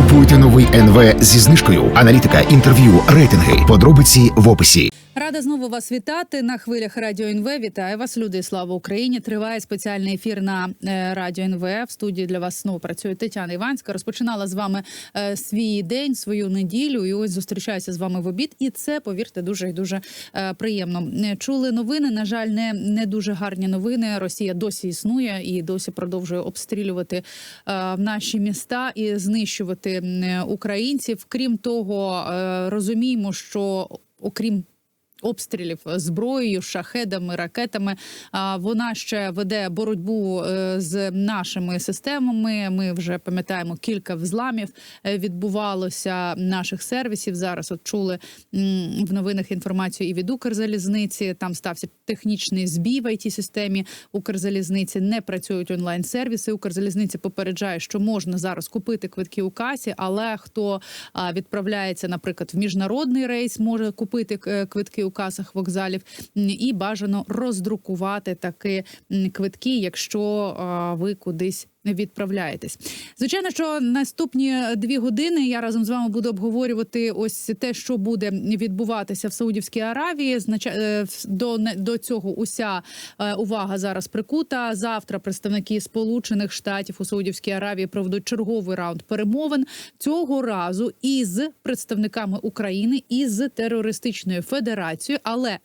Купуйте новий НВ зі знижкою. Аналітика, інтерв'ю, рейтинги. Подробиці в описі. Рада знову вас вітати на хвилях Радіо НВ. Вітаю вас, люди. Слава Україні! Триває спеціальний ефір на е, Радіо НВ. В студії для вас знову працює Тетяна Іванська. Розпочинала з вами е, свій день, свою неділю. І ось зустрічаюся з вами в обід. І це, повірте, дуже і дуже е, приємно. Чули новини. На жаль, не, не дуже гарні новини. Росія досі існує і досі продовжує обстрілювати наші міста і знищувати українців. Крім того, розуміємо, що окрім обстрілів зброєю, шахедами, ракетами. А вона ще веде боротьбу е, з нашими системами. Ми вже пам'ятаємо кілька взламів е, відбувалося наших сервісів. Зараз от чули в новинах інформацію і від Укрзалізниці. Там стався технічний збій в it системі Укрзалізниці. Не працюють онлайн сервіси. Укрзалізниця попереджає, що можна зараз купити квитки у касі, але хто відправляється, наприклад, в міжнародний рейс, може купити е, квитки у касах вокзалів і бажано роздрукувати такі квитки, якщо ви кудись. Відправляєтесь, звичайно, що наступні дві години я разом з вами буду обговорювати ось те, що буде відбуватися в Саудівській Аравії. Знача е, до до цього уся е, увага зараз прикута. Завтра представники Сполучених Штатів у Саудівській Аравії проведуть черговий раунд перемовин цього разу із представниками України із терористичною федерацією, але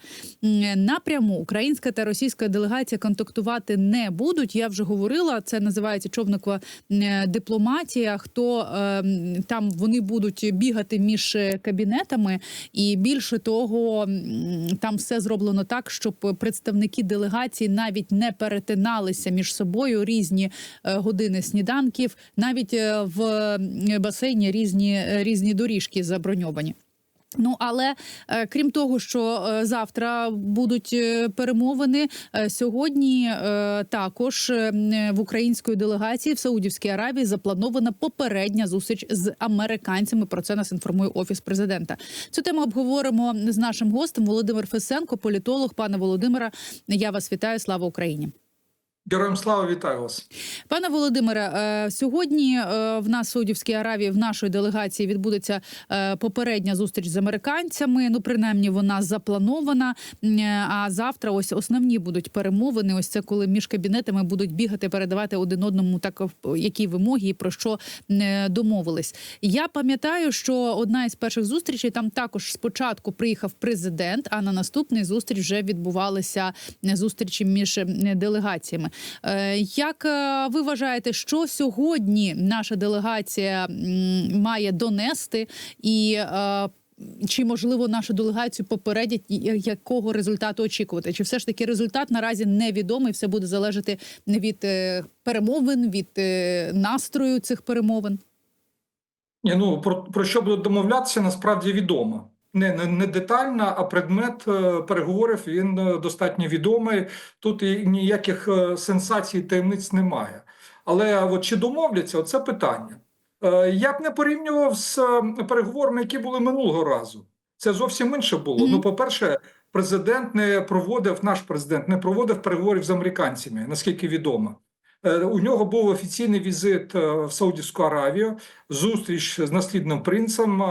напряму українська та російська делегація контактувати не будуть. Я вже говорила, це називається човникова е, дипломатія. Хто е, там вони будуть бігати між кабінетами, і більше того, там все зроблено так, щоб представники делегації навіть не перетиналися між собою різні е, години сніданків, навіть в басейні різні, різні доріжки заброньовані. Ну але е, крім того, що е, завтра будуть е, перемовини, сьогодні також в української делегації в Саудівській Аравії запланована попередня зустріч з американцями. Про це нас інформує офіс президента. Цю тему обговоримо з нашим гостем Володимир Фесенко, політолог. Пане Володимире, я вас вітаю. Слава Україні. Героям слава вітаю вас. Пане Володимире, е, сьогодні е, в нас в Саудівській Аравії в нашої делегації відбудеться е, попередня зустріч з американцями. Ну, принаймні, вона запланована. А завтра ось основні будуть перемовини. Ось це коли між кабінетами будуть бігати, передавати один одному так які вимоги і про що домовились. Я пам'ятаю, що одна із перших зустрічей там також спочатку приїхав президент, а на наступний зустріч вже відбувалися зустрічі між делегаціями. Е, Як е, ви вважаєте, що сьогодні наша делегація має донести і е, чи можливо нашу делегацію попередять, якого результату очікувати? Чи все ж таки результат наразі невідомий? Все буде залежати від е, перемовин, від настрою цих перемовин? Ні, ну про, про що будуть домовлятися, насправді відомо. Не, не, не детально, а предмет е, переговорів він е, достатньо відомий. Тут і ніяких е, сенсацій, таємниць немає. Але от чи домовляться, оце питання. Я б не порівнював з переговорами, які були минулого разу. Це зовсім інше було. Мгм. Ну, по-перше, президент не проводив, наш президент не проводив переговорів з американцями, наскільки відомо. У нього був офіційний візит в Саудівську Аравію, зустріч з наслідним принцем.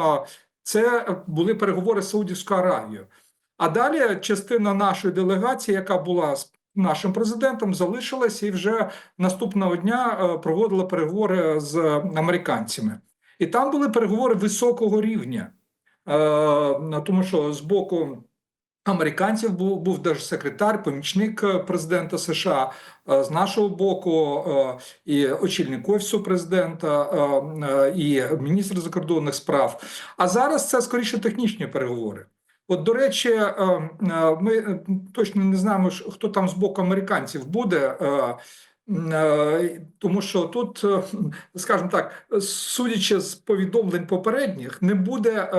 Це були переговори з Саудівською Аравією. А далі частина нашої делегації, яка була з нашим президентом, залишилася і вже наступного дня е, проводила переговори з американцями. І там були переговори високого рівня, Е, тому що з боку. Американців був був держсекретар, помічник е, президента США е, з нашого боку, е, і очільник офісу президента, і міністр закордонних справ. А зараз це скоріше технічні переговори. От, до речі, ми точно не знаємо, хто там з боку американців буде. Тому що тут, скажімо так, судячи з повідомлень попередніх, не буде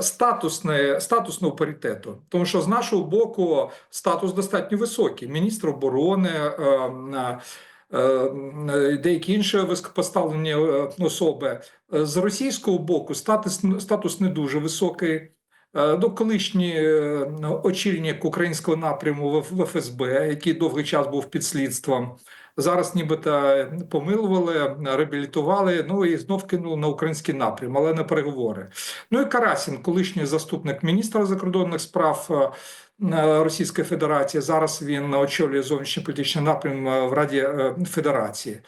статусне, статусного паритету, тому що з нашого боку статус достатньо високий. Міністр оборони, е, е, е, деякі інші високопоставлені е, особи. Е, З російського боку статус, статус не дуже високий. Е, колишній е, очільник українського напряму в ФСБ, який довгий час був під слідством. Зараз нібито помилували, реабілітували, ну і знов кинули на український напрям, але на переговори. Ну і Карасін, колишній заступник міністра закордонних справ е, Російської Федерації. Зараз він очолює зовнішньополітичний напрям е, в Раді е, Федерації.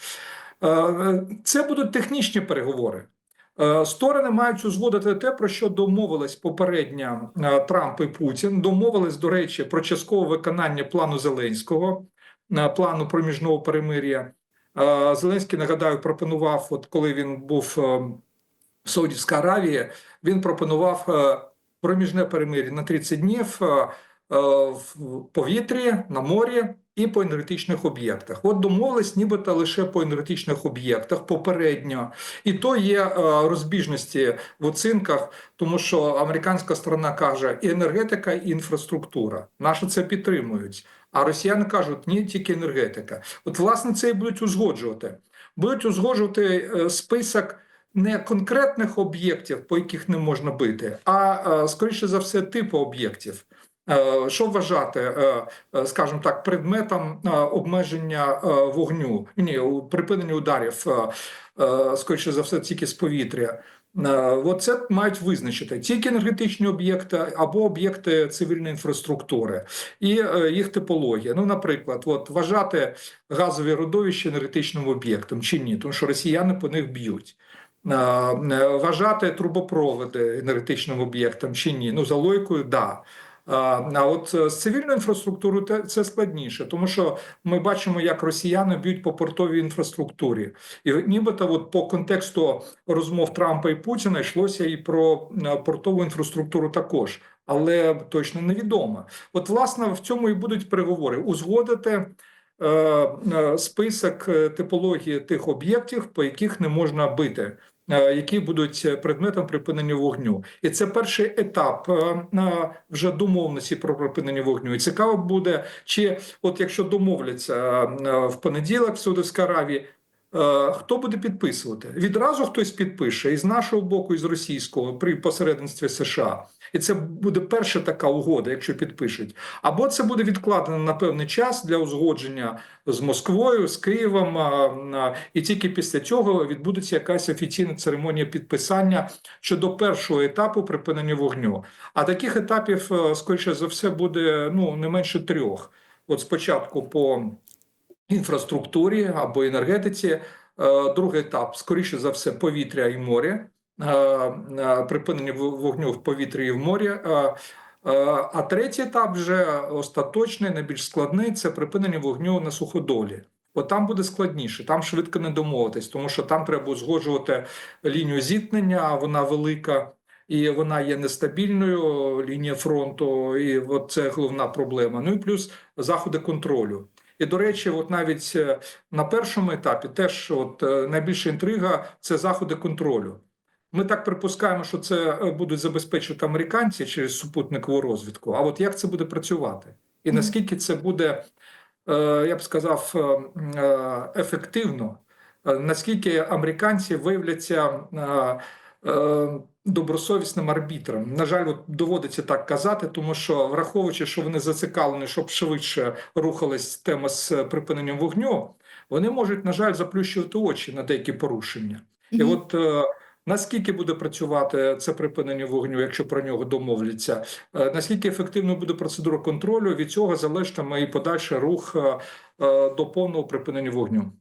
Е, Це будуть технічні переговори. Е, Сторони мають узгодити те, про що домовились попередньо е, Трамп і Путін. Домовились, до речі, про часткове виконання плану Зеленського, е, плану проміжного перемир'я. Зеленський нагадаю пропонував, от коли він був е, в Саудівській Аравії, він пропонував е, проміжне перемир'я на 30 днів е, в повітрі, на морі і по енергетичних об'єктах. От домовились нібито лише по енергетичних об'єктах попередньо. І то є розбіжності в оцінках, тому що американська сторона каже і енергетика, і інфраструктура. Наші це підтримують. А росіяни кажуть, ні, тільки енергетика. От, власне, це і будуть узгоджувати. Будуть узгоджувати е, список не конкретних об'єктів, по яких не можна бити, а е, скоріше за все, типу об'єктів. Е, Що вважати, скажімо так, предметом обмеження вогню, ні, припинення ударів, скоріше за все, тільки з повітря. Е, От це мають визначити тільки енергетичні об'єкти або об'єкти цивільної інфраструктури і е, їх типологія. Ну, наприклад, от вважати газові родовища енергетичним об'єктом чи ні, тому що росіяни по них б'ють. Е, Вважати трубопроводи енергетичним об'єктом чи ні? Ну, за логікою, да. А от е, з цивільною інфраструктурою це складніше, тому що ми бачимо, як росіяни б'ють по портовій інфраструктурі, і нібито, от по контексту розмов Трампа і Путіна йшлося і про е, портову інфраструктуру також, але точно невідомо. От, власне, в цьому і будуть переговори узгодити. е, Список типології тих об'єктів, по яких не можна бити, які будуть е, предметом припинення вогню, і це перший етап е, е, вже домовленості про припинення вогню. І цікаво буде, чи от якщо домовляться е, в понеділок в Саудовській Аравії. Е, Хто буде підписувати? Відразу хтось підпише і з нашого боку, і з російського при посередництві США. І це буде перша така угода, якщо підпишуть. Або це буде відкладено на певний час для узгодження з Москвою, з Києвом, а, а, і тільки після цього відбудеться якась офіційна церемонія підписання щодо першого етапу припинення вогню. А таких етапів, е, скоріше за все, буде ну не менше трьох. От спочатку по інфраструктурі або енергетиці, е, другий етап, скоріше за все, повітря і море, е, е, припинення вогню в повітрі і в морі. А третій етап вже остаточний, найбільш складний це припинення вогню на суходолі. От там буде складніше, там швидко не домовитись, тому що там треба узгоджувати лінію зіткнення, вона велика. І вона є нестабільною лінія фронту, і от це головна проблема. Ну і плюс заходи контролю. І до речі, от навіть е, на першому етапі теж от е, найбільша інтрига це заходи контролю. Ми так припускаємо, що це е, будуть забезпечувати американці через супутникову розвідку. А от як це буде працювати? І наскільки це буде, я б сказав, ефективно, наскільки американці виявляться добросовісним арбітром? На жаль, от доводиться так казати, тому що враховуючи, що вони зацікавлені, щоб швидше рухалась тема з припиненням вогню, вони можуть, на жаль, заплющувати очі на деякі порушення. І от е, наскільки буде працювати це припинення вогню, якщо про нього домовляться, е, наскільки ефективно буде процедура контролю, від цього залежатиме і подальший рух е, до повного припинення вогню.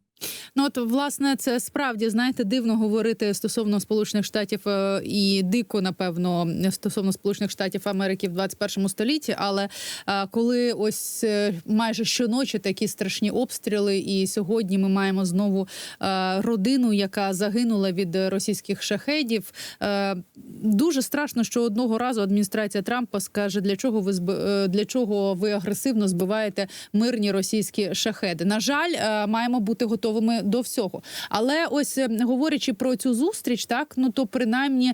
Ну от власне це справді знаєте дивно говорити стосовно Сполучених Штатів е, і дико, напевно, стосовно Сполучених Штатів Америки в 21 столітті. Але е, коли ось е, майже щоночі такі страшні обстріли, і сьогодні ми маємо знову родину, яка загинула від російських шахедів. Дуже страшно, що одного разу адміністрація Трампа скаже, для чого ви для чого ви агресивно збиваєте мирні російські шахеди. На жаль, маємо бути готовими до всього. Але ось е, говорячи про цю зустріч, так ну то принаймні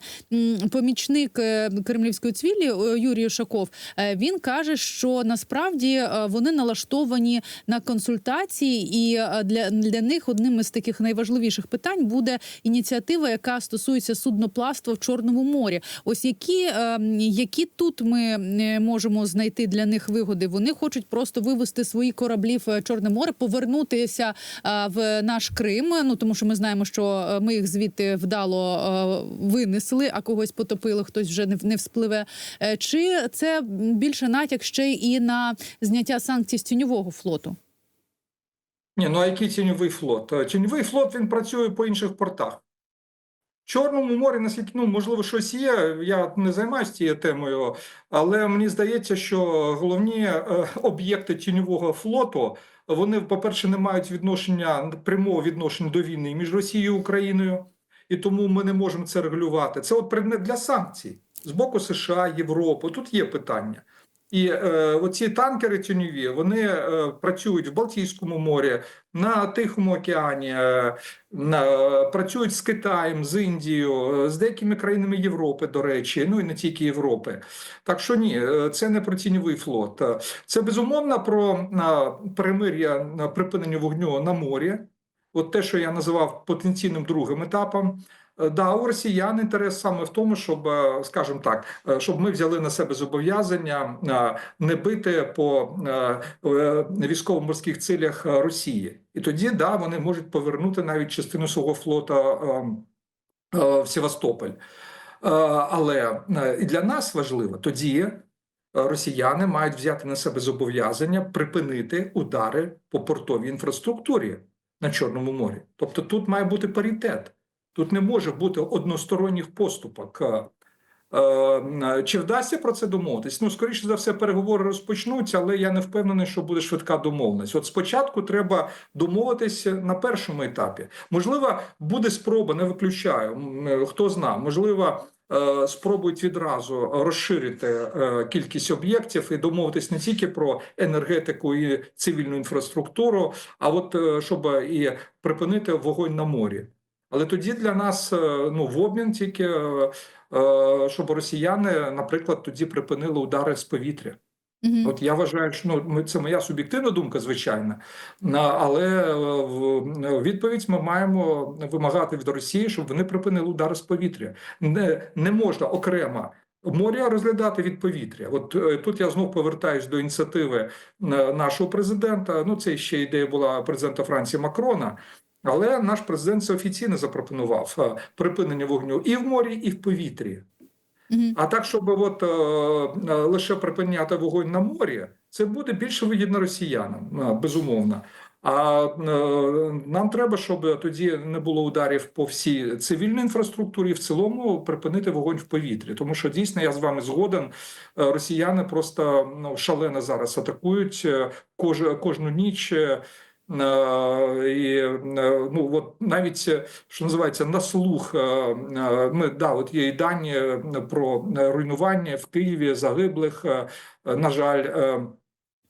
помічник е, кремлівської цвілі е, Юрій Ушаков, він каже, що насправді вони налаштовані на консультації, і для, для них одним із таких найважливіших питань буде ініціатива, яка стосується судноплавства в Чорному морі. Ось які, які тут ми можемо знайти для них вигоди. Вони хочуть просто вивести свої кораблі в Чорне море, повернутися в наш Крим. Ну тому що ми знаємо, що е, ми їх звідти вдало е, винесли, а когось потопили, хтось вже не, вспливе. Е, Чи це більше натяк ще і на зняття санкцій з тіньового флоту? Ні, ну а який тіньовий флот? Е, Тіньовий флот він працює по інших портах. Чорному морі, наскільки ну можливо, щось є. Я не займаюся цією темою, але мені здається, що головні е, об'єкти тіньового флоту вони, по-перше, не мають відношення прямого відношення до війни між Росією і Україною, і тому ми не можемо це регулювати. Це от предмет для санкцій з боку США, Європи. Тут є питання. І е, оці танкери тіньові вони е, працюють в Балтійському морі, на Тихому океані, е, на, працюють з Китаєм, з Індією, е, з деякими країнами Європи, до речі, ну і не тільки Європи. Так що ні, е, це не про тіньовий флот. Е, Це безумовно про е, перемир'я на припинення вогню на морі. От те, що я називав потенційним другим етапом. Е, Да, у росіян інтерес саме в тому, щоб, е, скажімо так, е, щоб ми взяли на себе зобов'язання не бити по військово-морських цілях Росії, і тоді да вони можуть повернути навіть частину свого флота в Севастополь. Але і для нас важливо тоді. Росіяни мають взяти на себе зобов'язання припинити удари по портовій інфраструктурі на Чорному морі. Тобто тут має бути паритет. Тут не може бути односторонніх поступок. Е, е, Чи вдасться про це домовитись? Ну, скоріше за все, переговори розпочнуться, але я не впевнений, що буде швидка домовленість. От спочатку треба домовитися на першому етапі. Можливо, буде спроба, не виключаю. е, Хто зна, можливо. Спробують відразу розширити кількість об'єктів і домовитись не тільки про енергетику і цивільну інфраструктуру, а от щоб і припинити вогонь на морі. Але тоді для нас е, ну в обмін тільки е, е, щоб росіяни, наприклад, тоді припинили удари з повітря. Мгм. От я вважаю, що ну це моя суб'єктивна думка, звичайно. Але в відповідь ми маємо вимагати від Росії, щоб вони припинили удари з повітря. Не, не можна окремо. Море розглядати від повітря. От тут я знов повертаюсь до ініціативи нашого президента. Ну, це ще ідея була президента Франції Макрона. Але наш президент це офіційно запропонував е, припинення вогню і в морі, і в повітрі. А так, щоб от, е, е, лише припиняти вогонь на морі, це буде більше вигідно росіянам, е, безумовно. А е, нам треба, щоб тоді не було ударів по всій цивільній інфраструктурі, в цілому припинити вогонь в повітрі. Тому що дійсно я з вами згоден. Росіяни просто ну, шалено зараз атакують кож, кожну ніч. Е, І е, ну от навіть е, що називається на слух. Ми да, от є і дані про руйнування в Києві загиблих. На жаль,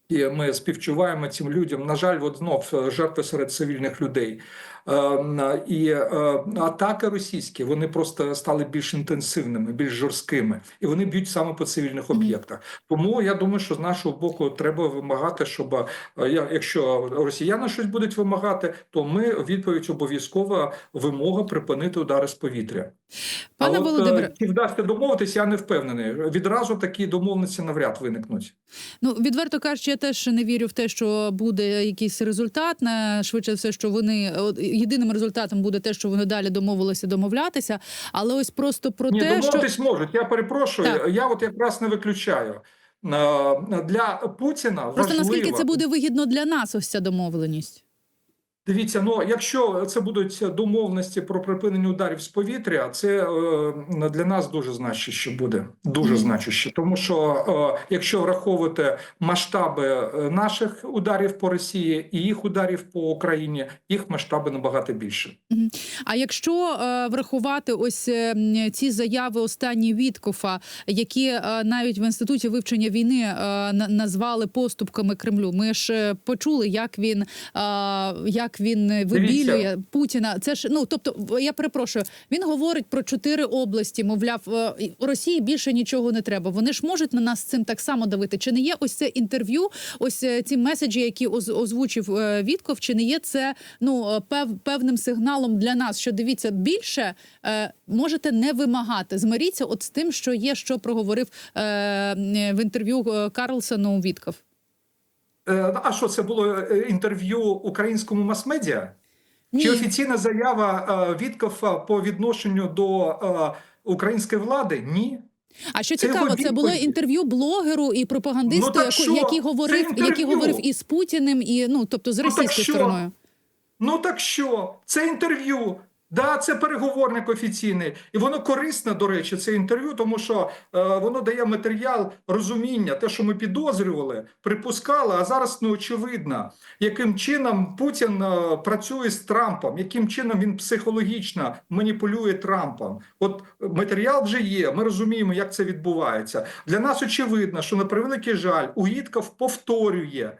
і ми співчуваємо цим людям. На жаль, от знов жертви серед цивільних людей. Е, м, І е, атаки російські вони просто стали більш інтенсивними, більш жорсткими, і вони б'ють саме по цивільних об'єктах. Тому я думаю, що з нашого боку треба вимагати, щоб е, якщо росіяни щось будуть вимагати, то ми відповідь обов'язкова вимога припинити удари з повітря. Пане е, Володимире, чи вдасться домовитися, я не впевнений. Відразу такі домовленості навряд виникнуть. Ну відверто кажучи, я теж не вірю в те, що буде якийсь результат. Не швидше все, що вони єдиним результатом буде те, що вони далі домовилися домовлятися. Але ось просто про Ні, те, що домовитись можуть. Я перепрошую. Так. Я от якраз не виключаю. Е, Для Путіна просто важливо... наскільки це буде вигідно для нас, ось ця домовленість. Дивіться, ну якщо це будуть домовленості про припинення ударів з повітря, це е, для нас дуже значуще буде. Дуже значуще. Тому що е, якщо враховувати масштаби е, наших ударів по Росії і їх ударів по Україні, їх масштаби набагато більше. А якщо е, врахувати ось е, ці заяви останні Віткофа, які е, навіть в інституті вивчення війни е, на- назвали поступками Кремлю, ми ж е, почули, як він е, як як він е, вибілює Путіна. Це ж ну тобто, я перепрошую. Він говорить про чотири області. Мовляв, е, Росії більше нічого не треба. Вони ж можуть на нас цим так само давити. Чи не є ось це інтерв'ю? Ось е, ці меседжі, які оз- озвучив Вітков, чи не є це ну пев, певним сигналом для нас? Що дивіться більше е, можете не вимагати. Змиріться, от з тим, що є, що проговорив в інтерв'ю Карлсону Вітков. Е, А що це було е, інтерв'ю українському мас-медіа? Чи офіційна заява е, Віткофа по відношенню до української влади? Ні. А що Це цікаво, це було інтерв'ю блогеру і пропагандисту, Ну, що? який говорив, який говорив і з Путіним, і ну тобто з так російською що? стороною. Ну так що? Це інтерв'ю. Да, це переговорник офіційний, і воно корисне, до речі, це інтерв'ю, тому що е, воно дає матеріал розуміння, те, що ми підозрювали, припускали, а зараз ну очевидно, яким чином Путін е, працює з Трампом, яким чином він психологічно маніпулює Трампом. От матеріал вже є. Ми розуміємо, як це відбувається. Для нас очевидно, що на превеликий жаль, Уїтков повторює,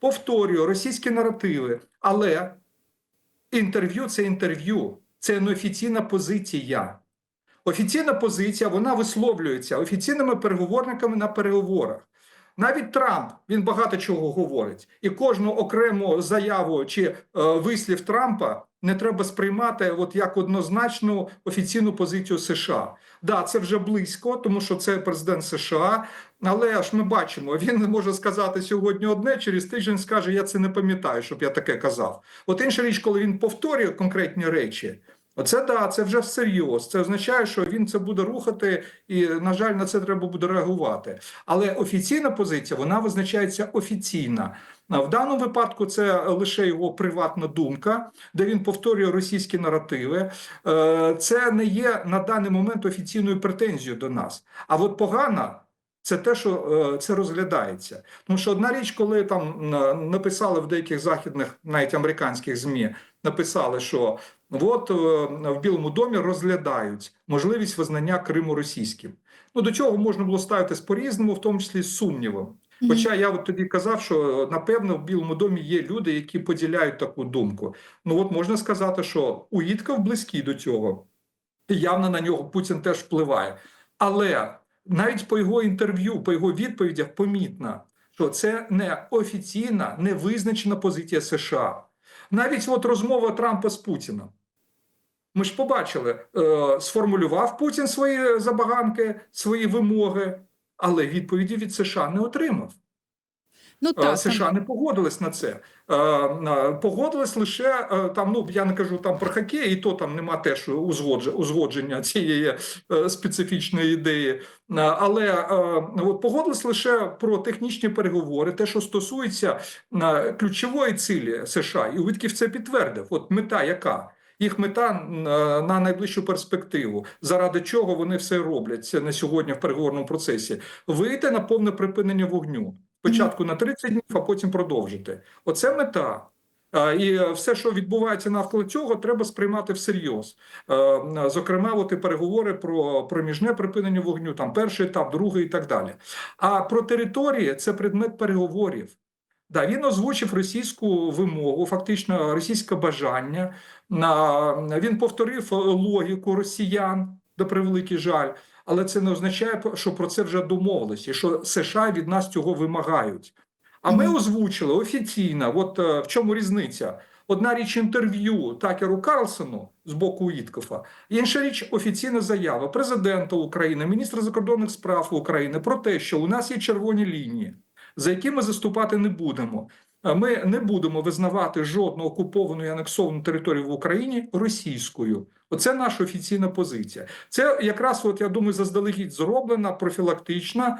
повторює російські наративи, але інтерв'ю це інтерв'ю, це неофіційна позиція. Офіційна позиція вона висловлюється офіційними переговорниками на переговорах. Навіть Трамп він багато чого говорить, і кожну окрему заяву чи е, вислів Трампа не треба сприймати от як однозначну офіційну позицію США. Да, це вже близько, тому що це президент США. Але ж ми бачимо, він може сказати сьогодні одне, через тиждень скаже: Я це не пам'ятаю, щоб я таке казав. От інша річ, коли він повторює конкретні речі. Оце да, це вже всерйоз. Це означає, що він це буде рухати, і на жаль, на це треба буде реагувати. Але офіційна позиція вона визначається офіційна. В даному випадку це лише його приватна думка, де він повторює російські наративи. Е, Це не є на даний момент офіційною претензією до нас. А от погана. Це те, що е, це розглядається. Тому що одна річ, коли там е, написали в деяких західних, навіть американських змі, написали, що от е, в Білому домі розглядають можливість визнання Криму російським. Ну до чого можна було ставитись по-різному, в тому числі з сумнівом. Хоча я от тоді казав, що напевно в Білому домі є люди, які поділяють таку думку. Ну от можна сказати, що Уїтков близький до цього, і явно на нього Путін теж впливає. Але навіть по його інтерв'ю, по його відповідях, помітно, що це не офіційна, не визначена позиція США. Навіть от розмова Трампа з Путіним. Ми ж побачили, е, сформулював Путін свої забаганки, свої вимоги, але відповіді від США не отримав. Ну Е, так США не погодились на це. Е, Погодились лише е, там. Ну я не кажу там про хокей, і то там нема теж узгодж- узгодження цієї е, специфічної ідеї. Але е, от погодились лише про технічні переговори, те, що стосується е, ключової цілі США, і Уитків це підтвердив. От мета яка? Їх мета е, на найближчу перспективу, заради чого вони все роблять це на сьогодні в переговорному процесі, вийти на повне припинення вогню. Спочатку на 30 днів, а потім продовжити. Оце мета. І все, що відбувається навколо цього, треба сприймати всерйоз. Е, Зокрема, от і переговори про проміжне припинення вогню, там перший етап, другий і так далі. А про території це предмет переговорів. Да, він озвучив російську вимогу, фактично російське бажання. Він повторив логіку росіян, до превеликий жаль, але це не означає, що про це вже домовилися, що США від нас цього вимагають. А ми озвучили офіційно, от е, в чому різниця? Одна річ інтерв'ю Такеру Карлсону з боку Уіткофа, інша річ офіційна заява президента України, міністра закордонних справ України про те, що у нас є червоні лінії, за які ми заступати не будемо. Ми не будемо визнавати жодну окуповану і анексовану територію в Україні російською. Оце наша офіційна позиція. Це якраз, от я думаю, заздалегідь зроблена профілактична,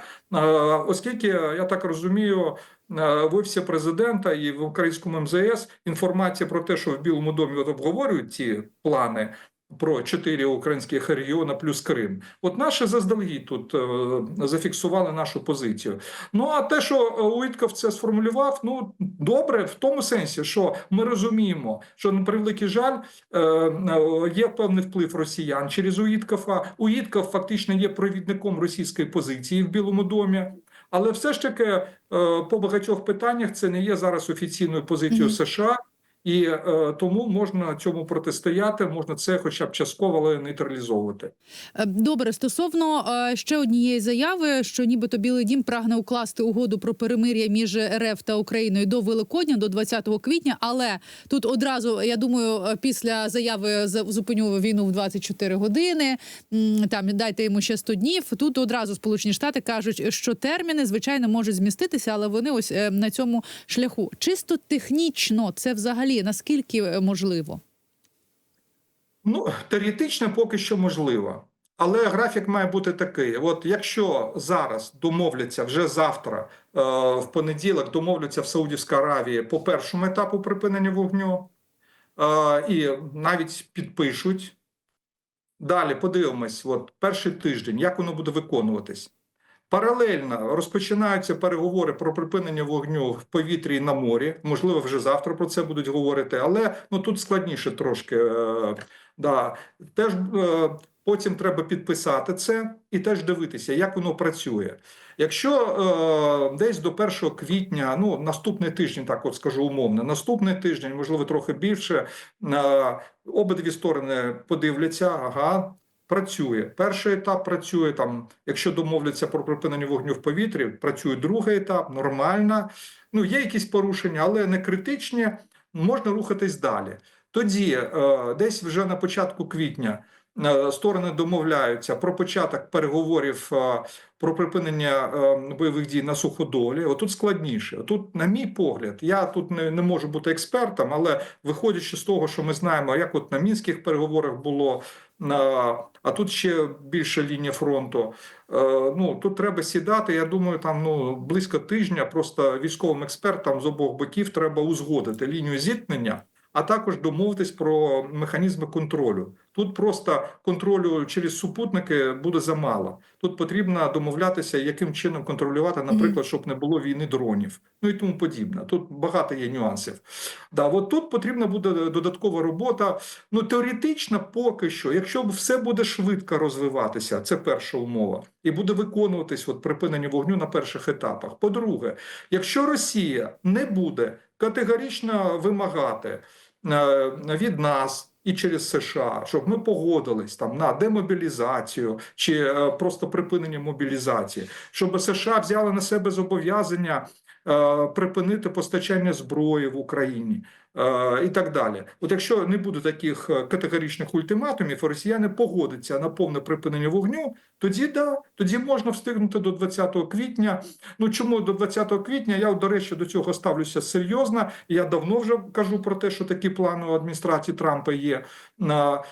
оскільки я так розумію, в офісі президента і в українському МЗС інформація про те, що в Білому домі от обговорюють ці плани. Про чотири українських регіони плюс Крим. От наші заздалегідь тут е, зафіксували нашу позицію. Ну а те, що е, це сформулював, ну добре, в тому сенсі, що ми розуміємо, що на превеликий жаль е, є певний вплив росіян через Уіткова. Уітков фактично є провідником російської позиції в Білому домі. Але все ж таки по багатьох питаннях це не є зараз офіційною позицією Мгм. США. І е, тому можна цьому протистояти, можна це, хоча б частково, але нейтралізовувати. Е, Добре, стосовно е, ще однієї заяви, що нібито Білий Дім прагне укласти угоду про перемир'я між РФ та Україною до Великодня, до 20 квітня. Але тут одразу я думаю, е, після заяви за- зупиню війну в 24 години. Там дайте йому ще 100 днів. Тут одразу Сполучені Штати кажуть, що терміни звичайно можуть зміститися, але вони ось е, на цьому шляху. Чисто технічно, це взагалі наскільки е, можливо? Ну, теоретично поки що можливо. Але графік має бути такий: от якщо зараз домовляться вже завтра, е, в понеділок домовляться в Саудівській Аравії по першому етапу припинення вогню, е, і навіть підпишуть. Далі подивимось, от перший тиждень, як воно буде виконуватись. Паралельно розпочинаються переговори про припинення вогню в повітрі і на морі. Можливо, вже завтра про це будуть говорити, але ну тут складніше трошки. Е, да. Теж е, потім треба підписати це і теж дивитися, як воно працює. Якщо е, десь до 1 квітня, ну наступний тиждень, так от скажу умовно, наступний тиждень, можливо, трохи більше, е, обидві сторони подивляться, ага. Працює перший етап. Працює там, якщо домовляться про припинення вогню в повітрі, працює другий етап, нормально. Ну є якісь порушення, але не критичні. Можна рухатись далі. Тоді, е, десь вже на початку квітня, сторони домовляються про початок переговорів е, про припинення е, бойових дій на суходолі. Отут складніше. Тут, на мій погляд, я тут не, не можу бути експертом, але виходячи з того, що ми знаємо, як от на мінських переговорах було. А тут ще більша лінія фронту. Е, Ну тут треба сідати. Я думаю, там ну близько тижня. Просто військовим експертам з обох боків треба узгодити лінію зіткнення, а також домовитись про механізми контролю. Тут просто контролю через супутники буде замало. Тут потрібно домовлятися, яким чином контролювати, наприклад, щоб не було війни дронів, ну і тому подібне. Тут багато є нюансів. Да, от тут потрібна буде додаткова робота. Ну теоретично, поки що, якщо все буде швидко розвиватися, це перша умова, і буде виконуватись от припинення вогню на перших етапах. По-друге, якщо Росія не буде категорично вимагати від нас. І через США, щоб ми погодились там на демобілізацію чи е, просто припинення мобілізації, щоб США взяли на себе зобов'язання е, припинити постачання зброї в Україні е, і так далі. От якщо не буде таких е, категоричних ультиматумів, росіяни погодяться на повне припинення вогню, тоді да, тоді можна встигнути до 20 квітня. Ну чому до 20 квітня? Я до речі до цього ставлюся серйозно. Я давно вже кажу про те, що такі плани у адміністрації Трампа є.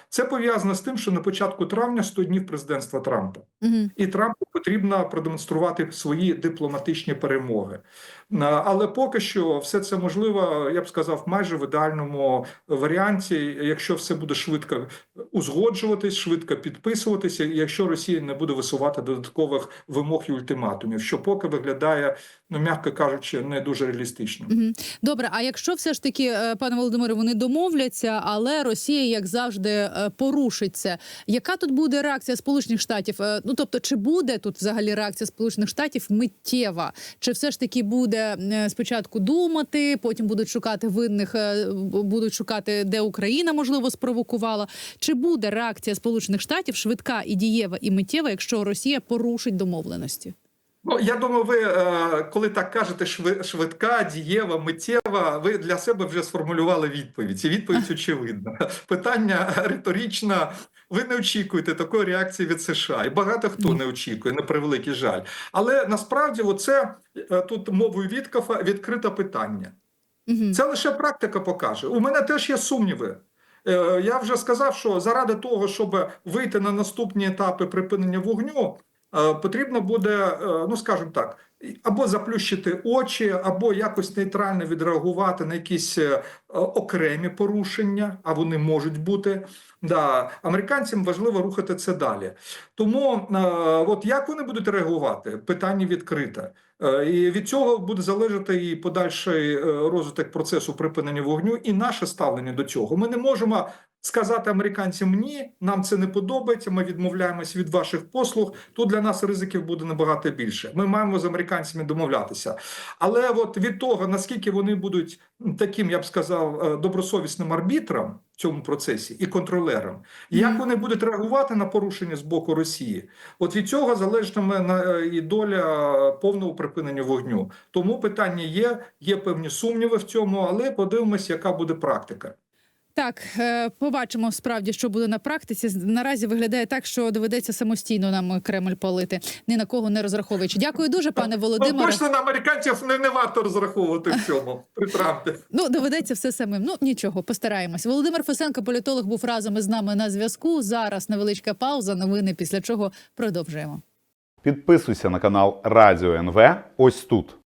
Це пов'язано з тим, що на початку травня 100 днів президентства Трампа Угу. і Трампу потрібно продемонструвати свої дипломатичні перемоги. Але поки що все це можливо, я б сказав, майже в ідеальному варіанті, якщо все буде швидко узгоджуватись, швидко підписуватися, і якщо Росія не буде висувати додаткових вимог і ультиматумів, що поки виглядає, ну м'яко кажучи, не дуже реалістично. Добре, а якщо все ж таки, е, пане Володимире, вони домовляться, але Росія, як завжди, е, порушить це. Яка тут буде реакція Сполучених Штатів? Е, Ну тобто, чи буде тут взагалі реакція Сполучених Штатів миттєва? Чи все ж таки буде спочатку думати, потім будуть шукати винних, будуть шукати, де Україна можливо спровокувала? Чи буде реакція Сполучених Штатів швидка і дієва і миттєва, якщо Росія порушить домовленості? Ну, я думаю, ви е, коли так кажете, швидка, дієва, миттєва, ви для себе вже сформулювали відповідь. І відповідь очевидна. Питання риторичне. Ви не очікуєте такої реакції від США, і багато хто не очікує, на превеликий жаль. Але насправді, оце е, тут мовою Віткафа відкрите питання. Це лише практика покаже. У мене теж є сумніви. Е, Я вже сказав, що заради того, щоб вийти на наступні етапи припинення вогню, е, потрібно буде, е, ну скажімо так, або заплющити очі, або якось нейтрально відреагувати на якісь окремі порушення, а вони можуть бути. Да, американцям важливо рухати це далі. Тому от як вони будуть реагувати? Питання відкрите. Е, І від цього буде залежати і подальший е, розвиток процесу припинення вогню, і наше ставлення до цього. Ми не можемо сказати американцям ні, нам це не подобається. Ми відмовляємось від ваших послуг. Тут для нас ризиків буде набагато більше. Ми маємо з американцями домовлятися. Але от від того наскільки вони будуть таким, я б сказав, е, добросовісним арбітром в цьому процесі і контролером, як вони будуть реагувати на порушення з боку Росії, от від цього залежатиме на- е, і доля повного припинення вогню. Тому питання є, є певні сумніви в цьому, але подивимось, яка буде практика. Так, е, побачимо справді, що буде на практиці. Наразі виглядає так, що доведеться самостійно нам Кремль палити, ні на кого не розраховуючи. Дякую дуже, пане Ну, Володимире. точно на американців не, не варто розраховувати в цьому при Ну, доведеться все самим. Ну нічого, постараємось. Володимир Фесенко, політолог, був разом із нами на зв'язку. Зараз невеличка пауза. Новини, після чого продовжуємо. Підписуйся на канал Радіо НВ ось тут.